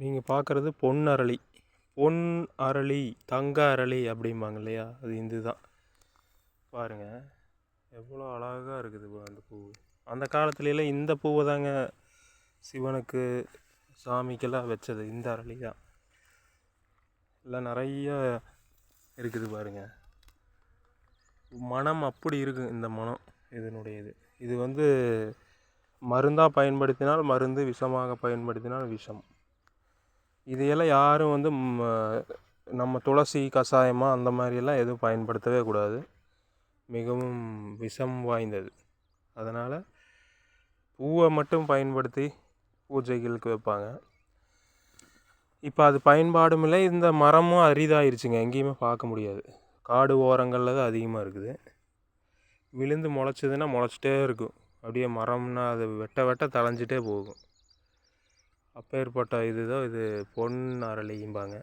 நீங்கள் பார்க்குறது பொன் அரளி. பொன் அரளி தங்க அரளி அப்படிம்பாங்க இல்லையா? அது இது தான் பாருங்கள் எவ்வளோ அழகாக இருக்குது பா அந்த பூ. அந்த காலத்துலலாம் இந்த பூவை தாங்க சிவனுக்கு சாமிக்கெல்லாம் வச்சது. இந்த அரளி தான் எல்லாம் நிறைய இருக்குது பாருங்கள் மனம் அப்படி இருக்கு இந்த மனம். இதனுடையது. இது வந்து மருந்தாக பயன்படுத்தினால் மருந்து விஷமாக பயன்படுத்தினால் விஷம். இதையெல்லாம் யாரும் வந்து நம்ம துளசி கஷாயமாக அந்த மாதிரியெல்லாம் எதுவும் பயன்படுத்தவே கூடாது. மிகவும் விஷம் வாய்ந்தது. அதனால் பூவை மட்டும் பயன்படுத்தி பூஜைகளுக்கு வைப்பாங்க. இப்போ அது பயன்பாடும் இல்லை. இந்த மரமும் அரிதாயிருச்சுங்க. எங்கேயுமே பார்க்க முடியாது. காடு ஓரங்களில் தான் அதிகமாக இருக்குது. விழுந்து முளைச்சதுன்னா முளைச்சிட்டே இருக்கும். அப்படியே மரம்னா அது வெட்ட வெட்ட தளைஞ்சிட்டே போகும். அப்பேற்பட்ட இதுதான் இது பொன் அரளிம்பாங்க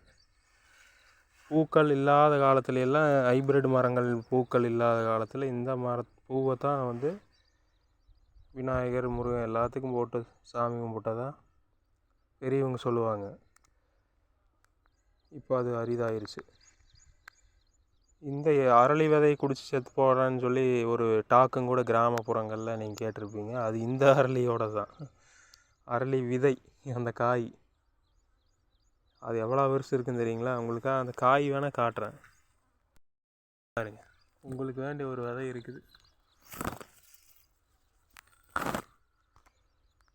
பூக்கள் இல்லாத காலத்துல எல்லாம் ஹைப்ரிட் மரங்கள் பூக்கள் இல்லாத காலத்தில் இந்த மர பூவை தான் வந்து விநாயகர் முருகன் எல்லாத்துக்கும் போட்டு சாமி கும்பிட்டதா பெரியவங்க சொல்லுவாங்க. இப்போ அது அரிதாயிருச்சு. இந்த அரளி விதை குடிச்சு செத்து போகிறான்னு சொல்லி ஒரு டாக்கும் கூட கிராமப்புறங்களில் நீங்கள் கேட்டிருப்பீங்க. அது இந்த அரளியோட தான் அரளி விதை அந்த காய். அது எவ்வளோ வருஷம் இருக்குன்னு தெரியுங்களா? உங்களுக்காக அந்த காய் வேணால் காட்டுறேன். பாருங்க. உங்களுக்கு வேண்டிய ஒரு விதை இருக்குது.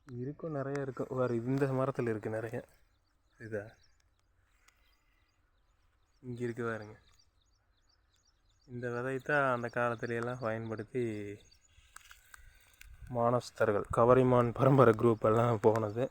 இருக்கும் நிறைய இருக்கும் வேறு இந்த மரத்தில் இருக்குது நிறைய. இதா. இங்கே இருக்கு பாருங்க. இந்த விதைத்தான் அந்த காலத்துலையெல்லாம் பயன்படுத்தி மானஸ்தர்கள் கவரிமான் பரம்பரை குரூப் எல்லாம் போனது.